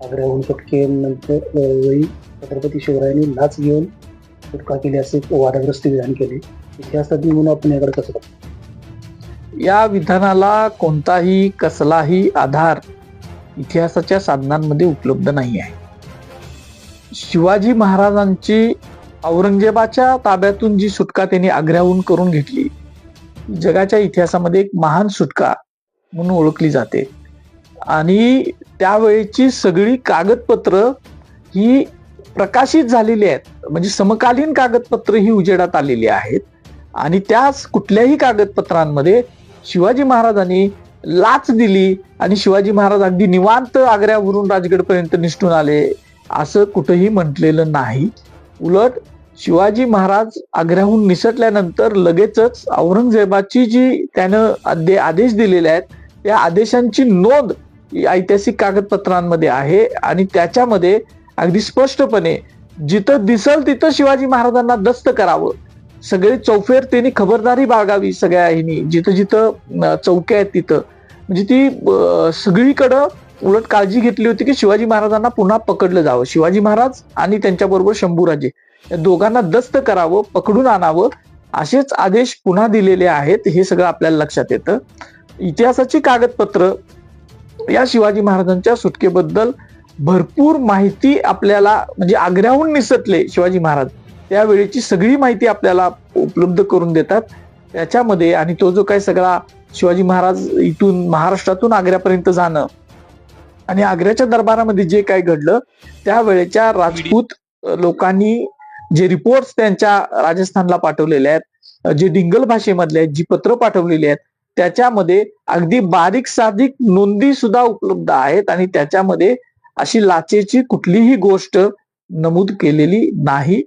आग्र्याहून सुटकेनंतर नंतर वेळी छत्रपती शिवरायांनी लाच घेऊन सुटका केली असे वादग्रस्त विधान केले. इतिहासातून म्हणून आपण याकडे कसं बघतो? या विधानाला कोणताही कसलाही आधार इतिहासाच्या साधनांमध्ये उपलब्ध नाही आहे शिवाजी महाराजांची औरंगजेबाच्या ताब्यातून जी सुटका त्यांनी आग्र्याहून करून घेतली जगाच्या इतिहासामध्ये एक महान सुटका म्हणून ओळखली जाते. आणि त्यावेळेची सगळी कागदपत्र ही प्रकाशित झालेली आहेत. म्हणजे समकालीन कागदपत्र ही उजेडात आलेली आहेत. आणि त्याच कुठल्याही कागदपत्रांमध्ये शिवाजी महाराजांनी लाच दिली आणि शिवाजी महाराज अगदी निवांत आग्र्यावरून राजगडपर्यंत निष्ठून आले असं कुठंही म्हटलेलं नाही. उलट शिवाजी महाराज आग्र्याहून निसटल्यानंतर लगेचच औरंगजेबाची जी त्यानं आदे आदेश दिलेले आहेत त्या आदेशांची नोंद ऐतिहासिक कागदपत्रांमध्ये आहे आणि त्याच्यामध्ये अगदी स्पष्टपणे जिथं दिसल तिथं शिवाजी महाराजांना दस्त करावं. सगळे चौफेर त्यांनी खबरदारी बाळगावी सगळ्या ह्यांनी. जिथं जिथं चौक्या आहेत तिथं. म्हणजे ती सगळीकडं उलट काळजी घेतली होती की शिवाजी महाराजांना पुन्हा पकडलं जावं. शिवाजी महाराज आणि त्यांच्याबरोबर शंभूराजे या दोघांना दस्त करावं पकडून आणावं असेच आदेश पुन्हा दिलेले आहेत. हे सगळं आपल्याला लक्षात येतं. इतिहासाची कागदपत्र या शिवाजी महाराजांच्या सुटकेबद्दल भरपूर माहिती आपल्याला म्हणजे आग्र्याहून निसटले शिवाजी महाराज. त्यावेळेची सगळी माहिती आपल्याला उपलब्ध करून देतात. त्याच्यामध्ये आणि तो जो काही सगळा शिवाजी महाराज इथून महाराष्ट्रातून आग्र्यापर्यंत जाणं आणि आग्र्याच्या दरबारामध्ये जे काही घडलं त्यावेळेच्या राजपूत लोकांनी जे रिपोर्ट्स त्यांच्या राजस्थानला पाठवलेले आहेत जे डिंगल भाषेमधले आहेत जी पत्र पाठवलेली आहेत त्याच्यामध्ये अगदी बारीक साधिक नोंदी सुद्धा उपलब्ध आहेत आणि त्याच्यामध्ये अशी लाचेची कुठलीही गोष्ट नमूद केलेली नाही.